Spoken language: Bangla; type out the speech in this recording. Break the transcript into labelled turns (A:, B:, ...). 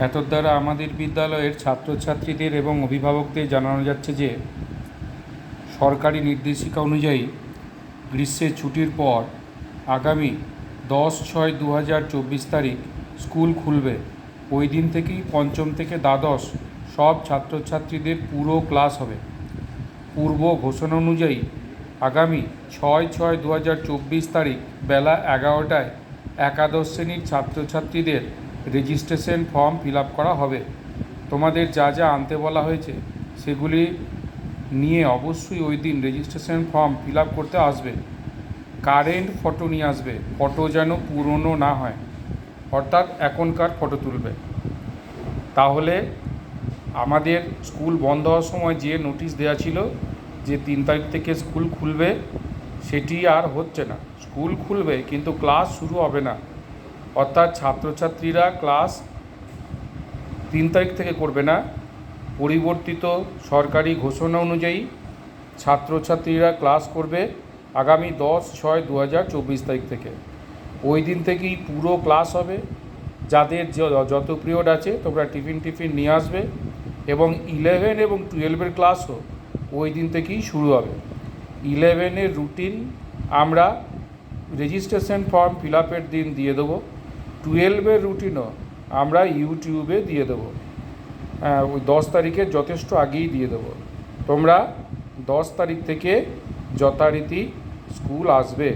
A: এতর দ্বারা আমাদের বিদ্যালয়ের ছাত্রছাত্রীদের এবং অভিভাবকদের জানানো যাচ্ছে যে, সরকারি নির্দেশিকা অনুযায়ী গ্রীষ্মের ছুটির পর আগামী দশ ছয় দু হাজার চব্বিশ তারিখ স্কুল খুলবে। ওই দিন থেকেই পঞ্চম থেকে দ্বাদশ সব ছাত্রছাত্রীদের পুরো ক্লাস হবে। পূর্ব ঘোষণা অনুযায়ী আগামী ছয় ছয় দু হাজার চব্বিশ তারিখ বেলা এগারোটায় একাদশ শ্রেণির ছাত্রছাত্রীদের রেজিস্ট্রেশন ফর্ম ফিল করা হবে। তোমাদের যা যা আনতে বলা হয়েছে, সেগুলি নিয়ে অবশ্যই ওই দিন রেজিস্ট্রেশন ফর্ম ফিল করতে আসবে। কারেন্ট ফটো নিয়ে আসবে, ফটো যেন পুরনো না হয়। অর্থাৎ এখনকার ফটো তুলবে। তাহলে আমাদের স্কুল বন্ধ হওয়ার সময় যে নোটিশ দেওয়া ছিল যে তিন তারিখ থেকে স্কুল খুলবে, সেটি আর হচ্ছে না। স্কুল খুলবে, কিন্তু ক্লাস শুরু হবে না। অর্থাৎ ছাত্রছাত্রীরা ক্লাস তিন তারিখ থেকে করবে না। পরিবর্তিত সরকারি ঘোষণা অনুযায়ী ছাত্রছাত্রীরা ক্লাস করবে আগামী দশ ছয় দু হাজার চব্বিশ তারিখ থেকে। ওই দিন থেকেই পুরো ক্লাস হবে। যাদের যত পিরিয়ড আছে তোমরা টিফিন টিফিন নিয়ে আসবে এবং ইলেভেন এবং টুয়েলভের ক্লাসও ওই দিন থেকেই শুরু হবে। ইলেভেনের রুটিন আমরা রেজিস্ট্রেশন ফর্ম ফিল আপের দিন দিয়ে দেবো। টুয়েলভের রুটিনও আমরা ইউটিউবে দিয়ে দেবো। হ্যাঁ ওই দশ তারিখে যথেষ্ট আগেই দিয়ে দেবো। তোমরা দশ তারিখ থেকে যথারীতি স্কুল আসবে।